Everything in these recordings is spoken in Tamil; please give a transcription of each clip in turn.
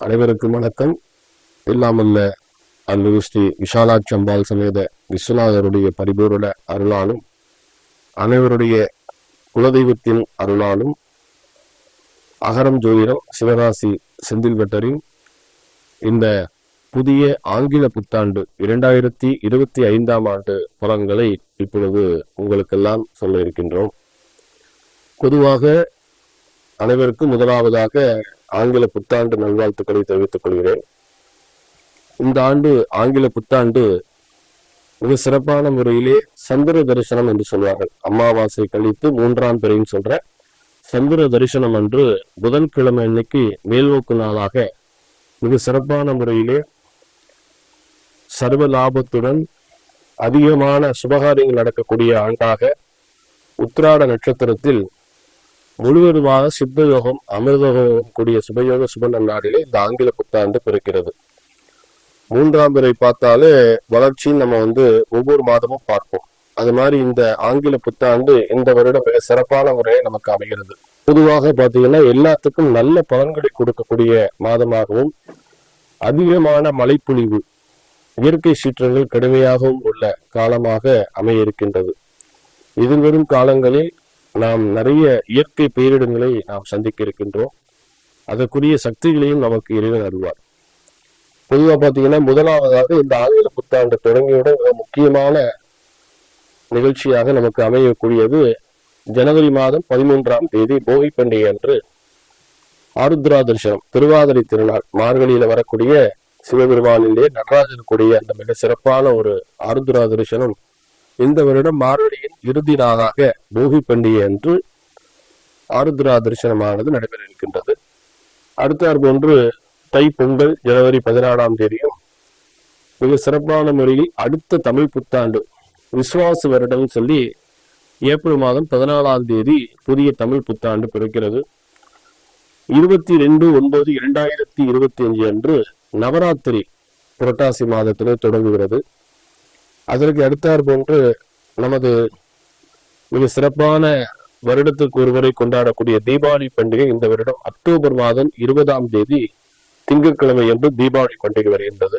அனைவருக்கும் வணக்கம். இல்லாமல்ல அன்பு ஸ்ரீ விஷாலாட்சி சமேத விஸ்வநாதருடைய பரிபூரண அருளாலும் அனைவருடைய குலதெய்வத்தின் அருளாலும் அகரம் ஜோதிடம் சிவராசி செந்தில் வெட்டரின் இந்த புதிய ஆங்கில புத்தாண்டு இரண்டாயிரத்தி இருபத்தி ஐந்தாம் ஆண்டு பலன்களை இப்பொழுது உங்களுக்கெல்லாம் சொல்ல இருக்கின்றோம். பொதுவாக அனைவருக்கும் முதலாவதாக ஆங்கில புத்தாண்டு நல்வாழ்த்துக்களை தெரிவித்துக் கொள்கிறேன். இந்த ஆண்டு ஆங்கில புத்தாண்டு மிக சிறப்பான முறையிலே சந்திர தரிசனம் என்று சொல்வார்கள். அமாவாசை கழித்து மூன்றாம் பிறைன்னு சொல்ற சந்திர தரிசனம் அன்று புதன்கிழமை அன்னைக்கு மேல்நோக்கு நாளாக மிக சிறப்பான முறையிலே சர்வ லாபத்துடன் அதிகமான சுபகாரியங்கள் நடக்கக்கூடிய ஆண்டாக உத்திராட நட்சத்திரத்தில் முழுவதுமாக சித்த யோகம் அமிர்தயோகம் கூடிய சுபயோக சுபன நாடிலே இந்த ஆங்கில புத்தாண்டு பிறக்கிறது. மூன்றாம் பிறை பார்த்தாலே வளர்ச்சின்னு நம்ம வந்து ஒவ்வொரு மாதமும் பார்ப்போம். அது மாதிரி இந்த ஆங்கில புத்தாண்டு இந்த வருடம் மிக சிறப்பான முறையை நமக்கு அமைகிறது. பொதுவாக பார்த்தீங்கன்னா எல்லாத்துக்கும் நல்ல பலன்களை கொடுக்கக்கூடிய மாதமாகவும் அதிகமான மழைப்பொழிவு இயற்கை சீற்றங்கள் கடுமையாகவும் உள்ள காலமாக அமைய இருக்கின்றது. எதிர்வரும் காலங்களில் நாம் நிறைய இயற்கை பேரிடங்களை நாம் சந்திக்க இருக்கின்றோம். அதற்குரிய சக்திகளையும் நமக்கு இறைவன் அறிவார் பொதுவாக பார்த்தீங்கன்னா முதலாவதாக இந்த ஆங்கில புத்தாண்டு தொடங்கியோட மிக முக்கியமான நிகழ்ச்சியாக நமக்கு அமையக்கூடியது ஜனவரி மாதம் பதிமூன்றாம் தேதி போகி பண்டிகை அன்று ஆருத்ரா தரிசனம் திருவாதிரை திருநாள் மார்கழியில வரக்கூடிய சிவபெருமானிலே நடராஜன் கூடிய அந்த மிக சிறப்பான ஒரு ஆருத்ரா தரிசனம் இந்த வருடம் மார்கழியின் இறுதி நாளாக போகி பண்டிகை அன்று ஆருத்ரா தரிசனமானது நடைபெற இருக்கின்றது அடுத்தார் போன்று தை பொங்கல் ஜனவரி பதினாறாம் தேதியும் மிக சிறப்பான முறையில் அடுத்த தமிழ் புத்தாண்டு விசுவாச வருடம் சொல்லி ஏப்ரல் மாதம் பதினாலாம் தேதி புதிய தமிழ் புத்தாண்டு பிறக்கிறது. இருபத்தி ரெண்டு ஒன்பது இரண்டாயிரத்தி இருபத்தி அஞ்சு அன்று நவராத்திரி புரட்டாசி மாதத்திலே தொடங்குகிறது. அதற்கு அடுத்தார் போன்று நமது மிக சிறப்பான வருடத்துக்கு ஒருவரை கொண்டாடக்கூடிய தீபாவளி பண்டிகை இந்த வருடம் அக்டோபர் மாதம் இருபதாம் தேதி திங்கட்கிழமை என்று தீபாவளி பண்டிகை வருகின்றது.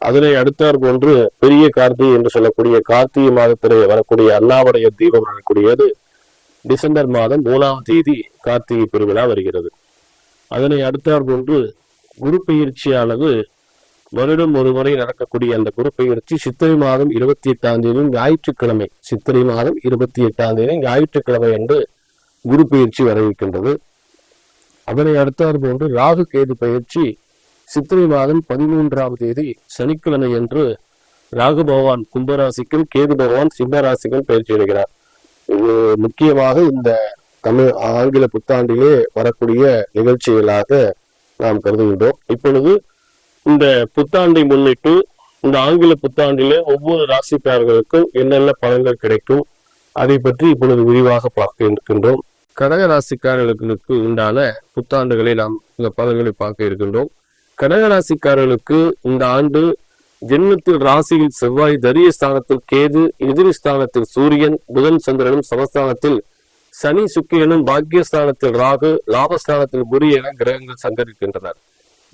அதனை அடுத்தார் போன்று பெரிய கார்த்திகை என்று சொல்லக்கூடிய கார்த்திகை மாதத்திலே வரக்கூடிய அல்லாவுடைய தீபம் வரக்கூடியது டிசம்பர் மாதம் மூணாம் தேதி கார்த்திகை பெருவிழா வருகிறது. அதனை அடுத்தார் போன்று குரு பயிற்சியானது வருடம் ஒரு முறை நடக்கக்கூடிய அந்த குரு பயிற்சி சித்திரை மாதம் இருபத்தி எட்டாம் தேதி ஞாயிற்றுக்கிழமை. சித்திரை மாதம் இருபத்தி எட்டாம் தேதி ஞாயிற்றுக்கிழமை என்று குரு பயிற்சி வரவிருக்கின்றது. அதனை அடுத்தார் போன்று ராகு கேது பயிற்சி சித்திரை மாதம் பதிமூன்றாம் தேதி சனிக்கிழமை என்று ராகு பகவான் கும்பராசிக்கும் கேது பகவான் சிம்மராசிக்கும் பயிற்சி அடைகிறார் இது முக்கியமாக இந்த தமிழ் ஆங்கில புத்தாண்டிலே வரக்கூடிய நிகழ்ச்சிகளாக நாம் கருதுகின்றோம். இப்பொழுது இந்த புத்தாண்டை முன்னிட்டு இந்த ஆங்கில புத்தாண்டிலே ஒவ்வொரு ராசிக்காரர்களுக்கும் என்னென்ன பலன்கள் கிடைக்கும் அதை பற்றி இப்பொழுது விரிவாக பார்க்க இருக்கின்றோம். கடக ராசிக்காரர்களுக்கு உண்டான புத்தாண்டுகளை நாம் இந்த பலன்களை பார்க்க இருக்கின்றோம். கடக ராசிக்காரர்களுக்கு இந்த ஆண்டு ஜென்மத்தில் ராசியில் செவ்வாய் தரிய ஸ்தானத்தில் கேது எதிரி ஸ்தானத்தில் சூரியன் புதன் சந்திரனும் சமஸ்தானத்தில் சனி சுக்கிரனும் பாக்கியஸ்தானத்தில் ராகு லாபஸ்தானத்தில் குரு என கிரகங்கள் சங்கரிக்கின்றனர்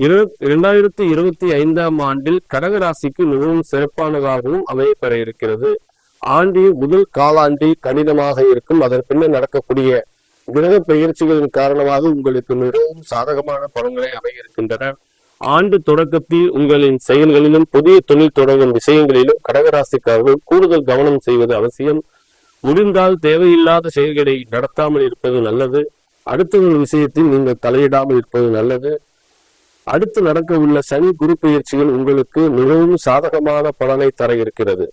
இரு இரண்டாயிரத்தி இருபத்தி ஐந்தாம் ஆண்டில் கடக ராசிக்கு மிகவும் சிறப்பானதாகவும் அமையப்பெற இருக்கிறது ஆண்டின் முதல் காலாண்டி கடினமாக இருக்கும். அதன் பின்னர் நடக்கக்கூடிய கிரக பெயர்ச்சிகளின் காரணமாக உங்களுக்கு மிகவும் சாதகமான பலன்களை அமைய இருக்கின்றன ஆண்டு தொடக்கத்தில் உங்களின் செயல்களிலும் புதிய தொழில் தொடங்கும் விஷயங்களிலும் கடகராசிக்காரர்கள் கூடுதல் கவனம் செய்வது அவசியம். முடிந்தால் தேவையில்லாத செயல்களை நடத்தாமல் இருப்பது நல்லது. அடுத்தவர்கள் விஷயத்தில் நீங்கள் தலையிடாமல் இருப்பது நல்லது. அடுத்து நடக்க உள்ள சனி குரு பயிற்சிகள் உங்களுக்கு மிகவும் சாதகமான பலனை தர இருக்கிறது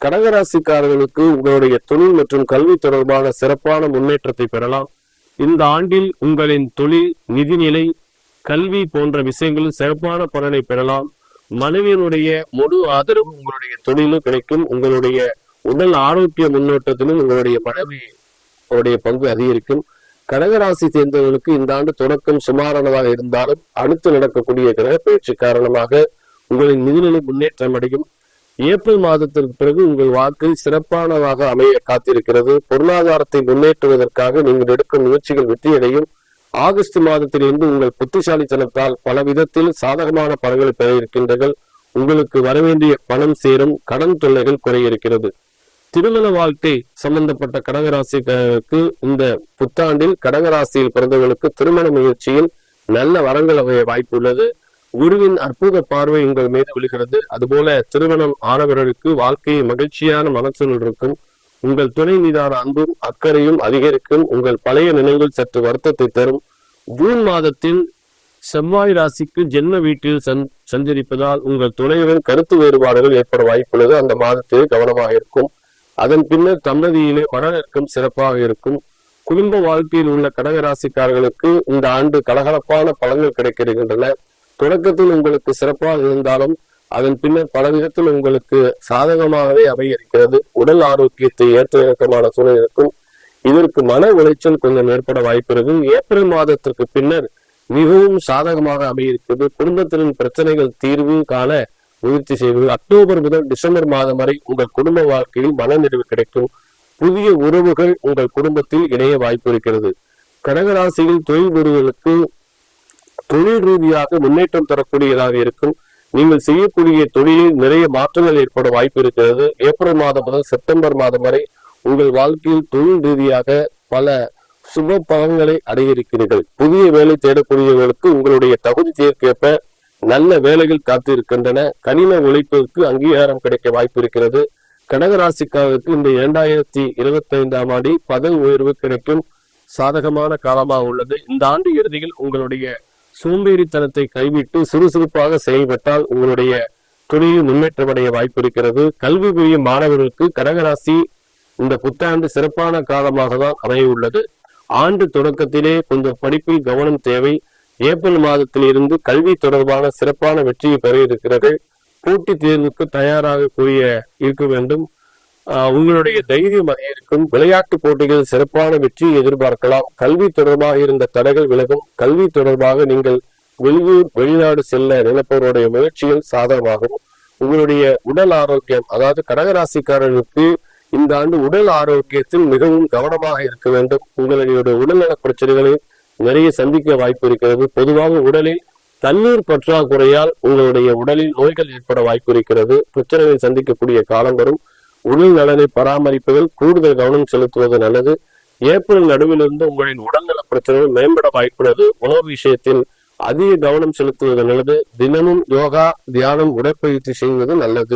கடகராசிக்காரர்களுக்கு உங்களுடைய தொழில் மற்றும் கல்வி தொடர்பான சிறப்பான முன்னேற்றத்தை பெறலாம். இந்த ஆண்டில் உங்களின் தொழில் நிதிநிலை கல்வி போன்ற விஷயங்களில் சிறப்பான பலனை பெறலாம். மனைவியினுடைய முழு ஆதரவு உங்களுடைய தொழிலும் கிடைக்கும். உங்களுடைய உடல் ஆரோக்கிய முன்னோட்டத்திலும் உங்களுடைய மனைவி பங்கு அதிகரிக்கும். கடகராசி சேர்ந்தவர்களுக்கு இந்த ஆண்டு தொடக்கம் சுமாரானதாக இருந்தாலும் அடுத்து நடக்கக்கூடிய கிரகப்பயிற்சி காரணமாக உங்களின் நிதிநிலை முன்னேற்றம் அடையும். ஏப்ரல் மாதத்திற்கு பிறகு உங்கள் வாக்கு சிறப்பானதாக அமைய காத்திருக்கிறது. பொருளாதாரத்தை முன்னேற்றுவதற்காக நீங்கள் எடுக்கும் முயற்சிகள் வெற்றியடையும். ஆகஸ்ட் மாதத்திலிருந்து உங்கள் புத்திசாலித்தனத்தால் பல விதத்தில் சாதகமான பலன்களை பெற இருக்கின்றீர்கள். உங்களுக்கு வரவேண்டிய பணம் சேரும். கடன் தொல்லைகள் குறைய இருக்கிறது. திருமண வாழ்க்கை சம்பந்தப்பட்ட கடகராசிக்கு இந்த புத்தாண்டில் கடகராசியில் பிறந்தவர்களுக்கு திருமண முயற்சியில் நல்ல வரங்கள் அமைய வாய்ப்பு உள்ளது குருவின் அற்புத பார்வை உங்கள் மீது விழுகிறது. அதுபோல திருமணம் ஆனவர்களுக்கு வாழ்க்கையை மகிழ்ச்சியான மனசூழல் இருக்கும். உங்கள் துணை மீதான அன்பும் அக்கறையும் அதிகரிக்கும். உங்கள் பழைய நினைவுகள் சற்று வருத்தத்தை தரும். ஜூன் மாதத்தில் செவ்வாய் ராசிக்கு ஜென்ம வீட்டில் சஞ்சரிப்பதால் உங்கள் துணையுடன் கருத்து வேறுபாடுகள் ஏற்பட வாய்ப்புள்ளது. அந்த மாதத்தில் கவனமாக இருக்கும். அதன் பின்னர் தம்பதியிலே மனநிற்கும் சிறப்பாக இருக்கும். குடும்ப வாழ்க்கையில் உள்ள கடகராசிக்காரர்களுக்கு இந்த ஆண்டு கலகலப்பான பலன்கள் கிடைக்கின்றன தொடக்கத்தில் உங்களுக்கு சிறப்பாக இருந்தாலும் அதன் பின்னர் பல விதத்தில் உங்களுக்கு சாதகமாகவே அமையிருக்கிறது. உடல் ஆரோக்கியத்தை ஏற்ற இறக்கமான சூழல் இருக்கும். இதற்கு மன உளைச்சல் கொஞ்சம் ஏற்பட வாய்ப்பு ஏப்ரல் மாதத்திற்கு பின்னர் மிகவும் சாதகமாக அமையிருக்கிறது. குடும்பத்தின் பிரச்சனைகள் தீர்வு காண முயற்சி செய்வது. அக்டோபர் முதல் டிசம்பர் மாதம் வரை உங்கள் குடும்ப வாழ்க்கையில் மனநிறைவு கிடைக்கும். புதிய உறவுகள் உங்கள் குடும்பத்தில் இணைய வாய்ப்பு இருக்கிறது. கடகராசியில் தொழில் புரிவர்களுக்கு தொழில் ரீதியாக முன்னேற்றம் தரக்கூடியதாக இருக்கும். நீங்கள் செய்யக்கூடிய தொழிலில் நிறைய மாற்றங்கள் ஏற்பட வாய்ப்பு இருக்கிறது. ஏப்ரல் மாதம் முதல் செப்டம்பர் மாதம் வரை உங்கள் வாழ்க்கையில் தொழில் ரீதியாக பல சுப பலன்களை அடைய இருக்கிறீர்கள் புதிய வேலை தேடக்கூடியவர்களுக்கு உங்களுடைய தகுதி தேர்க்கேற்ப நல்ல வேலைகள் காத்து இருக்கின்றன கனிம உழைப்பிற்கு அங்கீகாரம் கிடைக்க வாய்ப்பு இருக்கிறது. கடகராசிக்காரருக்கு இந்த இரண்டாயிரத்தி இருபத்தி ஐந்தாம் ஆண்டு பதவி உயர்வு கிடைக்கும் சாதகமான காலமாக உள்ளது. இந்த ஆண்டு இறுதியில் உங்களுடைய சோம்பேறித்தனத்தை கைவிட்டு சுறுசுறுப்பாக செயல்பட்டால் உங்களுடைய தொழிலில் முன்னேற்றமடைய வாய்ப்பு இருக்கிறது. கல்வி புரியும் மாணவர்களுக்கு கடகராசி இந்த புத்தாண்டு சிறப்பான காலமாக தான் அமைய உள்ளது. ஆண்டு தொடக்கத்திலே கொஞ்சம் படிப்பில் கவனம் தேவை. ஏப்ரல் மாதத்தில் இருந்து கல்வி தொடர்பான சிறப்பான வெற்றியை பெற இருக்கிறது. போட்டித் தேர்வுக்கு தயாராக கூறிய இருக்க வேண்டும். உங்களுடைய தைரியம் அதிகரிக்கும் விளையாட்டு போட்டிகள் சிறப்பான வெற்றியை எதிர்பார்க்கலாம். கல்வி தொடர்பாக இருந்த தடைகள் விலகும். கல்வி தொடர்பாக நீங்கள் வெளியூர் வெளிநாடு செல்ல நினைப்பவருடைய முயற்சிகள் சாதகமாகும். உங்களுடைய உடல் ஆரோக்கியம் அதாவது கடகராசிக்காரர்களுக்கு இந்த ஆண்டு உடல் ஆரோக்கியத்தில் மிகவும் கவனமாக இருக்க வேண்டும். உங்களுடைய உடல்நல பிரச்சனைகளை நிறைய சந்திக்க வாய்ப்பு இருக்கிறது. பொதுவாக உடலில் தண்ணீர் பற்றாக்குறையால் உங்களுடைய உடலில் நோய்கள் ஏற்பட வாய்ப்பு இருக்கிறது. பிரச்சனைகளை சந்திக்கக்கூடிய காலம் வரும். உடல் நலனை பராமரிப்பதில் கூடுதல் கவனம் செலுத்துவது நல்லது. ஏப்ரல் நடுவிலிருந்து உங்களின் உடல்நல பிரச்சனைகள் மேம்பட வாய்ப்புள்ளது. உணவு விஷயத்தில் அதிக கவனம் செலுத்துவது நல்லது. தினமும் யோகா தியானம் உடற்பயிற்சி செய்வது நல்லது.